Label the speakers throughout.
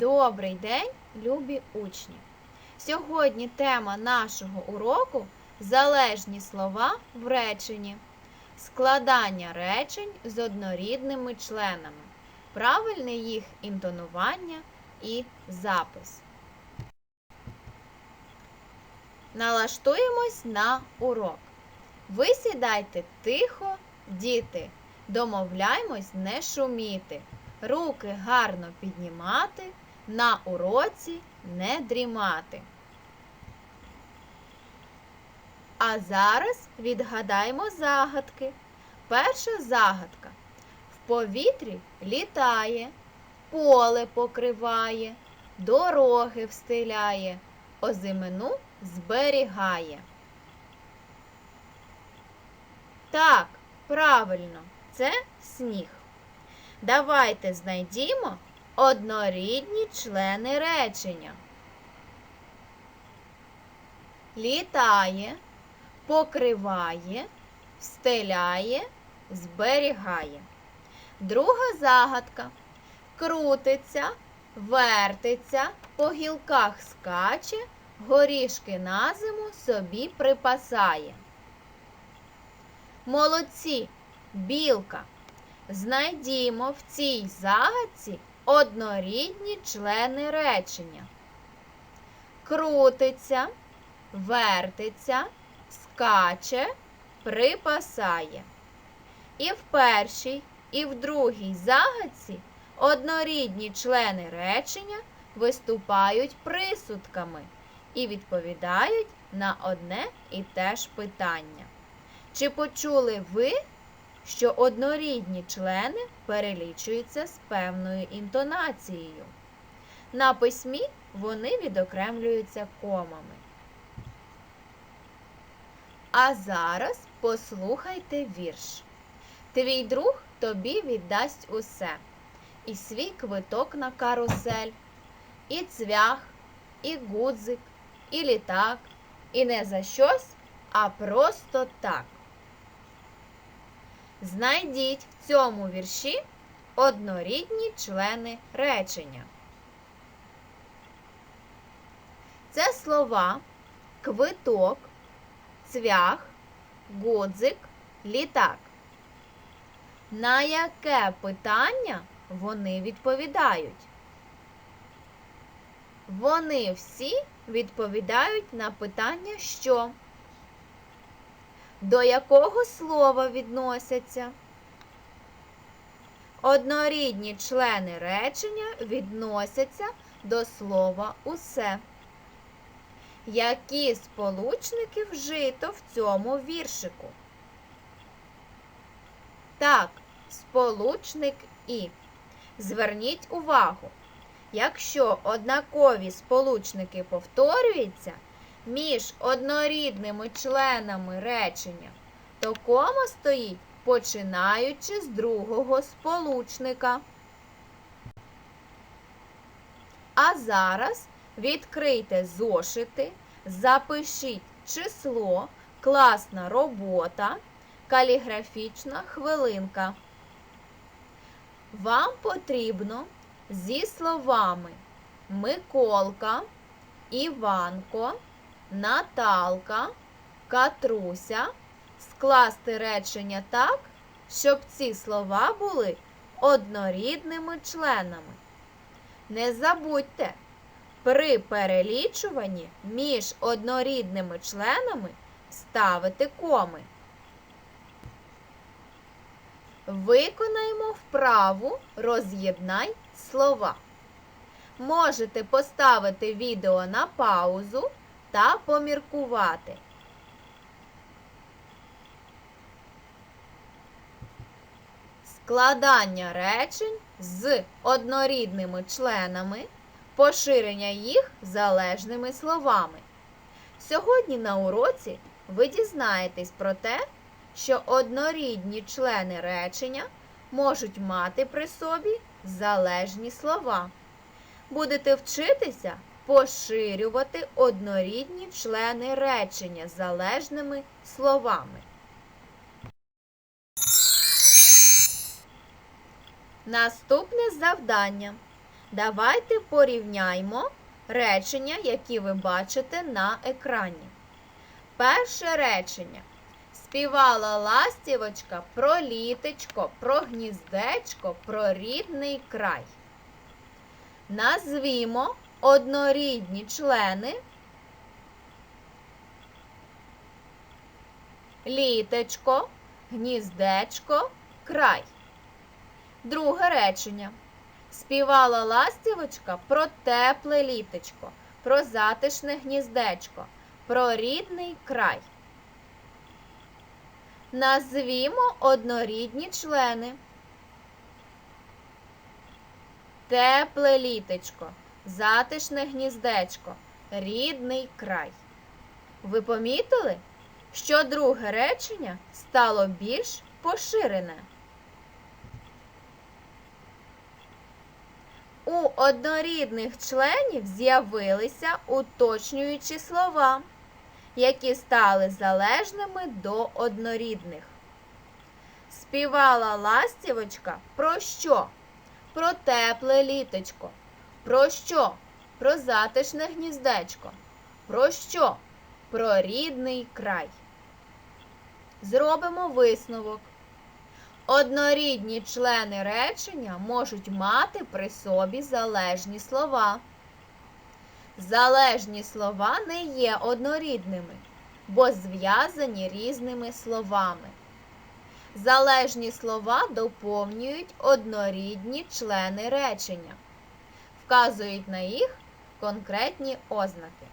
Speaker 1: Добрий день, любі учні! Сьогодні тема нашого уроку залежні слова в реченні. Складання речень з однорідними членами, правильне їх інтонування і запис. Налаштуємось на урок. Ви сідайте тихо, діти. Домовляймось не шуміти, руки гарно піднімати, на уроці не дрімати. А зараз відгадаємо загадки. Перша загадка. В повітрі літає, поле покриває, дороги встиляє, озимину зберігає. Так, правильно, це сніг. Давайте знайдімо однорідні члени речення. Літає, покриває, встеляє, зберігає. Друга загадка. Крутиться, вертиться, по гілках скаче, горішки на зиму собі припасає. Молодці, білка. Знайдімо в цій загадці однорідні члени речення. Крутиться, вертиться, скаче, припасає. І в першій, і в другій загадці однорідні члени речення виступають присудками і відповідають на одне і те ж питання. Чи почули ви, що однорідні члени перелічуються з певною інтонацією? На письмі вони відокремлюються комами. А зараз послухайте вірш. Твій друг тобі віддасть усе. І свій квиток на карусель, і цвях, і гудзик, і літак, і не за щось, а просто так. Знайдіть в цьому вірші однорідні члени речення. Це слова квиток, цвях, гудзик, літак. На яке питання вони відповідають? Вони всі відповідають на питання що? До якого слова відносяться? Однорідні члени речення відносяться до слова усе. Які сполучники вжито в цьому віршику? Так, сполучник і. Зверніть увагу, якщо однакові сполучники повторюються між однорідними членами речення, то кома стоїть починаючи з другого сполучника. А зараз відкрийте зошити, запишіть число, класна робота, каліграфічна хвилинка. Вам потрібно зі словами Миколка, Іванко, Наталка, Катруся скласти речення так, щоб ці слова були однорідними членами. Не забудьте, при перелічуванні між однорідними членами ставити коми. Виконаємо вправу роз'єднай слова. Можете поставити відео на паузу та поміркувати. Складання речень з однорідними членами, поширення їх залежними словами. Сьогодні на уроці ви дізнаєтесь про те, що однорідні члени речення можуть мати при собі залежні слова. Будете вчитися поширювати однорідні члени речення залежними словами. Наступне завдання. Давайте порівняймо речення, які ви бачите на екрані. Перше речення. Співала ластівочка про літечко, про гніздечко, про рідний край. Назвімо однорідні члени літечко, гніздечко, край. Друге речення. Співала ластівочка про тепле літечко, про затишне гніздечко, про рідний край. Назвімо однорідні члени. Тепле літечко, затишне гніздечко, рідний край. Ви помітили, що друге речення стало більш поширене? У однорідних членів з'явилися уточнюючі слова, які стали залежними до однорідних. Співала ластівочка про що? Про тепле літочко. Про що? Про затишне гніздечко. Про що? Про рідний край. Зробимо висновок. Однорідні члени речення можуть мати при собі залежні слова. Залежні слова не є однорідними, бо зв'язані різними словами. Залежні слова доповнюють однорідні члени речення, вказують на їх конкретні ознаки.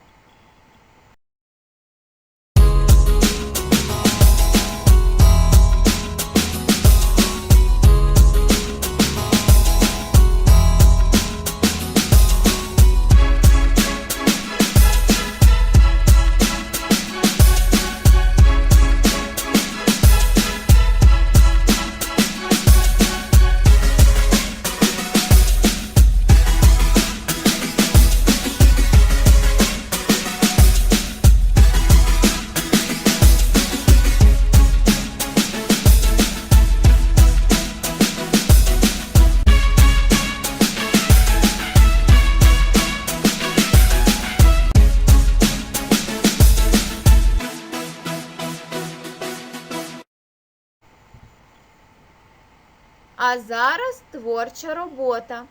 Speaker 1: А зараз творча робота.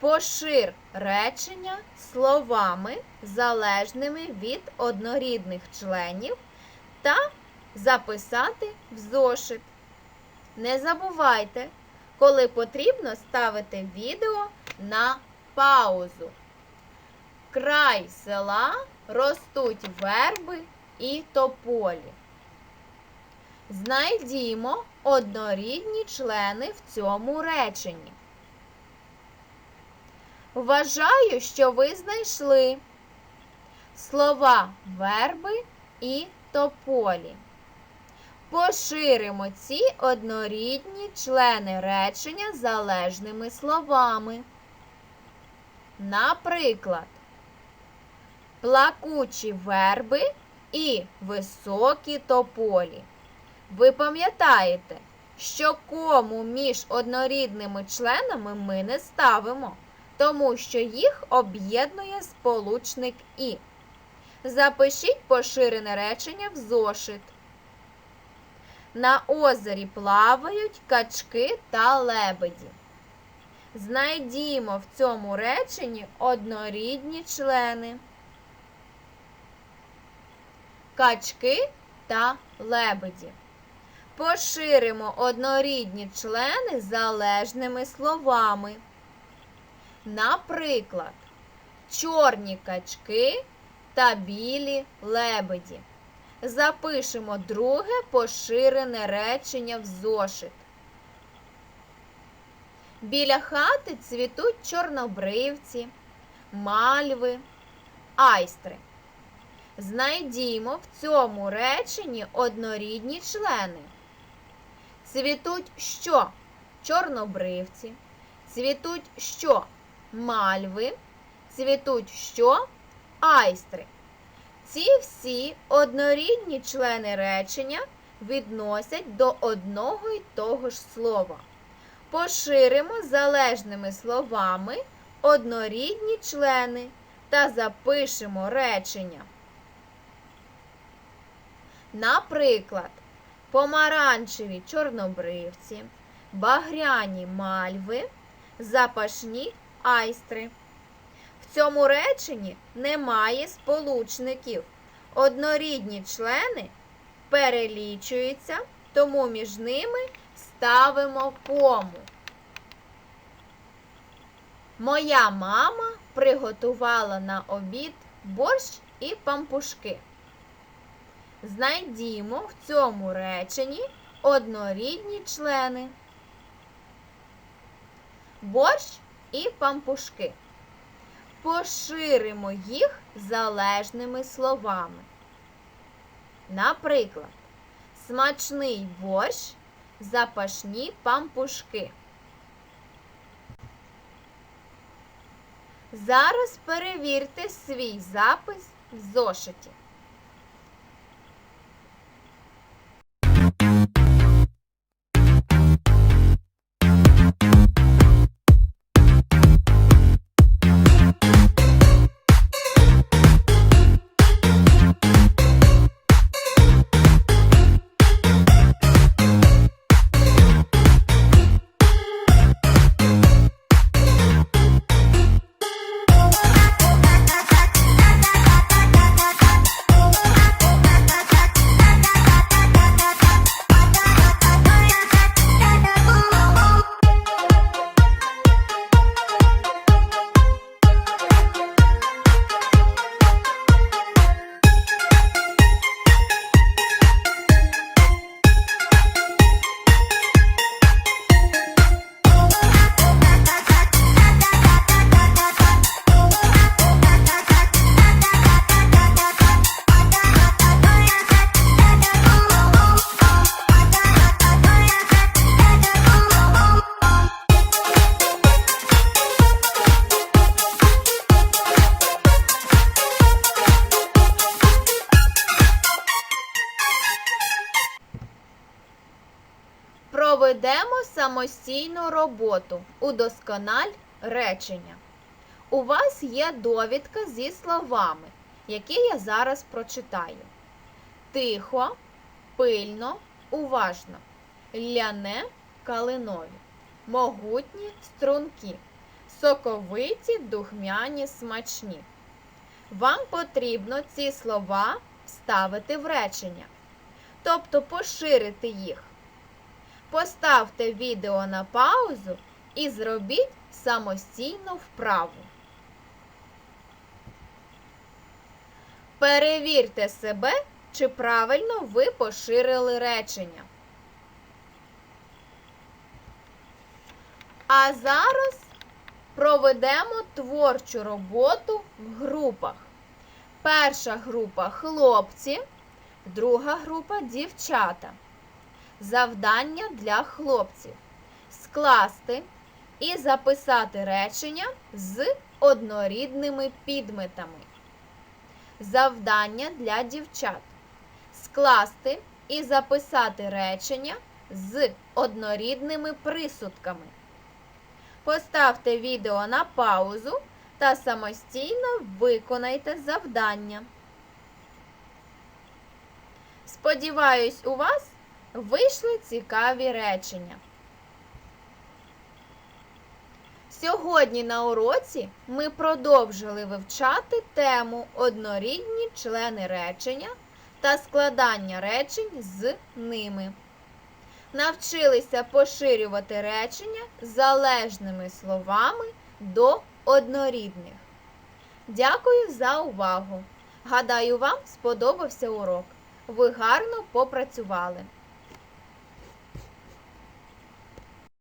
Speaker 1: Пошир речення словами, залежними від однорідних членів, та записати в зошит. Не забувайте, коли потрібно ставити відео на паузу. Край села ростуть верби і тополі. Знайдімо однорідні члени в цьому реченні. Вважаю, що ви знайшли слова верби і тополі. Поширимо ці однорідні члени речення залежними словами. Наприклад, плакучі верби і високі тополі. Ви пам'ятаєте, що кому між однорідними членами ми не ставимо, тому що їх об'єднує сполучник І. Запишіть поширене речення в зошит. На озері плавають качки та лебеді. Знайдімо в цьому реченні однорідні члени. Качки та лебеді. Поширимо однорідні члени залежними словами. Наприклад, чорні качки та білі лебеді. Запишемо друге поширене речення в зошит. Біля хати цвітуть чорнобривці, мальви, айстри. Знайдімо в цьому реченні однорідні члени. Цвітуть що? Чорнобривці. Цвітуть що? Мальви. Цвітуть що? Айстри. Ці всі однорідні члени речення відносять до одного й того ж слова. Поширимо залежними словами однорідні члени та запишемо речення. Наприклад, помаранчеві чорнобривці, багряні мальви, запашні айстри. В цьому реченні немає сполучників. Однорідні члени перелічуються, тому між ними ставимо кому. Моя мама приготувала на обід борщ і пампушки. Знайдімо в цьому реченні однорідні члени. Борщ і пампушки. Поширимо їх залежними словами. Наприклад, смачний борщ, запашні пампушки. Зараз перевірте свій запис в зошиті. Самостійну роботу. Удоскональ речення. У вас є довідка зі словами, які я зараз прочитаю. Тихо, пильно, уважно. Ляне калинові. Могутні струнки. Соковиті, духмяні, смачні. Вам потрібно ці слова вставити в речення, тобто поширити їх. Поставте відео на паузу і зробіть самостійну вправу. Перевірте себе, чи правильно ви поширили речення. А зараз проведемо творчу роботу в групах. Перша група хлопці, друга група дівчата. Завдання для хлопців. Скласти і записати речення з однорідними підметами. Завдання для дівчат. Скласти і записати речення з однорідними присудками. Поставте відео на паузу та самостійно виконайте завдання. Сподіваюсь, у вас вийшли цікаві речення. Сьогодні на уроці ми продовжили вивчати тему однорідні члени речення та складання речень з ними. Навчилися поширювати речення залежними словами до однорідних. Дякую за увагу! Гадаю, вам сподобався урок. Ви гарно попрацювали.